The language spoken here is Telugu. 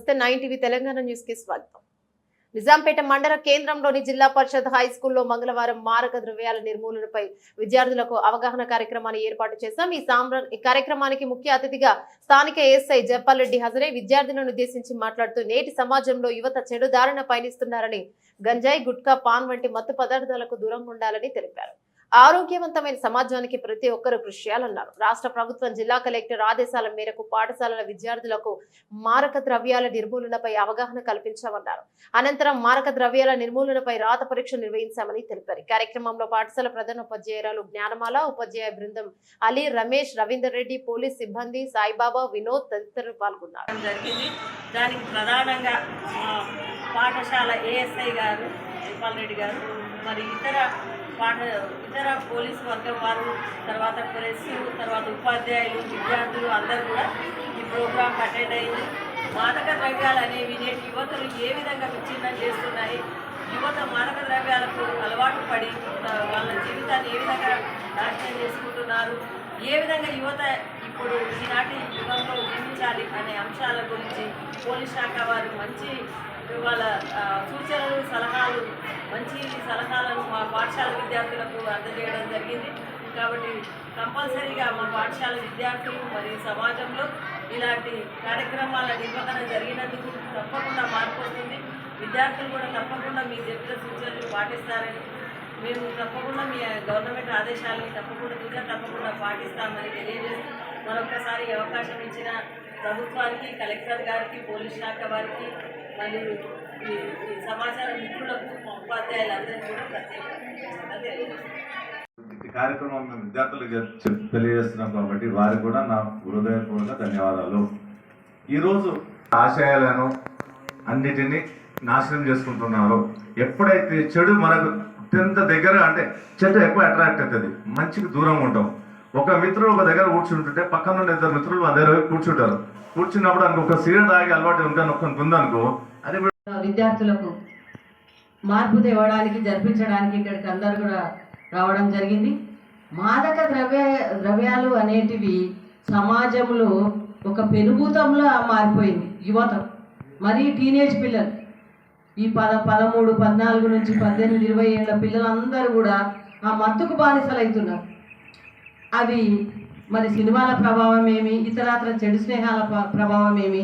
నమస్తే నైన్ టీవీ తెలంగాణ న్యూస్కి స్వాగతం. నిజాంపేట మండల కేంద్రంలోని జిల్లా పరిషత్ హై స్కూల్లో మంగళవారం మారక ద్రవ్యాల నిర్మూలనపై విద్యార్థులకు అవగాహన కార్యక్రమాన్ని ఏర్పాటు చేశాం. ఈ ఈ కార్యక్రమానికి ముఖ్య అతిథిగా స్థానిక ఎస్ఐ జప్పాలరెడ్డి హాజరై విద్యార్థులను ఉద్దేశించి మాట్లాడుతూ నేటి సమాజంలో యువత చెడు దారిన పయనిస్తున్నారని గంజాయి గుట్కా పాన్ వంటి మత్తు పదార్థాలకు దూరం ఉండాలని తెలిపారు. ఆరోగ్యవంతమైన సమాజానికి ప్రతి ఒక్కరూ కృషి చేయాలన్నారు. రాష్ట్ర ప్రభుత్వం జిల్లా కలెక్టర్ ఆదేశాల మేరకు పాఠశాలల విద్యార్థులకు మారక ద్రవ్యాల నిర్మూలనపై అవగాహన కల్పించామన్నారు. అనంతరం మారక ద్రవ్యాల నిర్మూలనపై రాత పరీక్ష నిర్వహించామని తెలిపారు. కార్యక్రమంలో పాఠశాల ప్రధాన ఉపాధ్యాయురాలు జ్ఞానమాల ఉపాధ్యాయ బృందం అలీ రమేష్ రవీందర్ రెడ్డి పోలీస్ సిబ్బంది సాయిబాబా వినోద్ తదితరులు పాల్గొన్నారు. జరిగింది. దానికి ప్రధానంగా పాఠశాల ఏఎస్ఐ గారు జైపాల్ రెడ్డి గారు మరి ఇతర పాఠ ఇతర పోలీస్ వర్గం వారు తర్వాత ప్రెస్ తర్వాత ఉపాధ్యాయులు విద్యార్థులు అందరూ కూడా ఈ ప్రోగ్రాం అటెండ్ అయ్యింది మాదక ద్రవ్యాలు అనేవి నేటి యువతలు ఏ విధంగా విచ్ఛిన్నం చేస్తున్నాయి యువత మాదక ద్రవ్యాలకు అలవాటు పడి వాళ్ళ జీవితాన్ని ఏ విధంగా నాశనం చేసుకుంటున్నారు ఏ విధంగా యువత ఇప్పుడు ఈనాటి యుగంలో జీవించాలి అనే అంశాల గురించి పోలీస్ శాఖ వారు మంచి వాళ్ళ సూచనలు సలహా మంచి సలహాలను మా పాఠశాల విద్యార్థులకు అందజేయడం జరిగింది. కాబట్టి కంపల్సరీగా మా పాఠశాల విద్యార్థులు మరియు సమాజంలో ఇలాంటి కార్యక్రమాల నిర్వహణ జరిగినందుకు తప్పకుండా మార్పు వస్తుంది. విద్యార్థులు కూడా తప్పకుండా మీ చెప్పిన సూచనలు పాటిస్తారని మేము తప్పకుండా మీ గవర్నమెంట్ ఆదేశాలని తప్పకుండా ఇంకా తప్పకుండా పాటిస్తామని తెలియజేస్తూ మరొకసారి అవకాశం ఇచ్చిన ప్రభుత్వానికి కలెక్టర్ గారికి పోలీస్ శాఖ వారికి మరియు సమాచార మిత్రులకు ఉపాధ్యాయులందరికీ కూడా కార్యక్రమం మేము విద్యార్థులకు తెలియజేస్తున్నాం కాబట్టి వారికి కూడా నా హృదయపూర్వక ధన్యవాదాలు. ఈరోజు ఆశయాలను అన్నిటినీ నాశనం చేసుకుంటున్నారు. ఎప్పుడైతే చెడు మనకు అత్యంత దగ్గర అంటే చెడు ఎక్కువ అట్రాక్ట్ అవుతుంది మంచికి దూరంగా ఉంటాం. ఒక మిత్రుడు ఒక దగ్గర కూర్చుంటుంటే పక్కన ఉన్న ఇద్దరు మిత్రులు అదే దగ్గర కూర్చుంటారు. కూర్చున్నప్పుడు అనుకో ఒక సీర తాగి అలవాటు ఉంటాను ఒక ఉందనుకో అది విద్యార్థులకు మార్పు తేవడానికి జరిపించడానికి ఇక్కడికి అందరు కూడా రావడం జరిగింది. మాదక ద్రవ్య ద్రవ్యాలు అనేటివి సమాజంలో ఒక పెనుభూతంలో మారిపోయింది. యువత మరీ టీనేజ్ పిల్లలు. ఈ పద పదమూడు పద్నాలుగు నుంచి పద్దెనిమిది ఇరవై ఏళ్ళ పిల్లలందరూ కూడా ఆ మత్తుకు బానిసలవుతున్నారు అది మరి సినిమాల ప్రభావం ఏమి? ఇతరాతర చెడు స్నేహాల ప్రభావం ఏమి?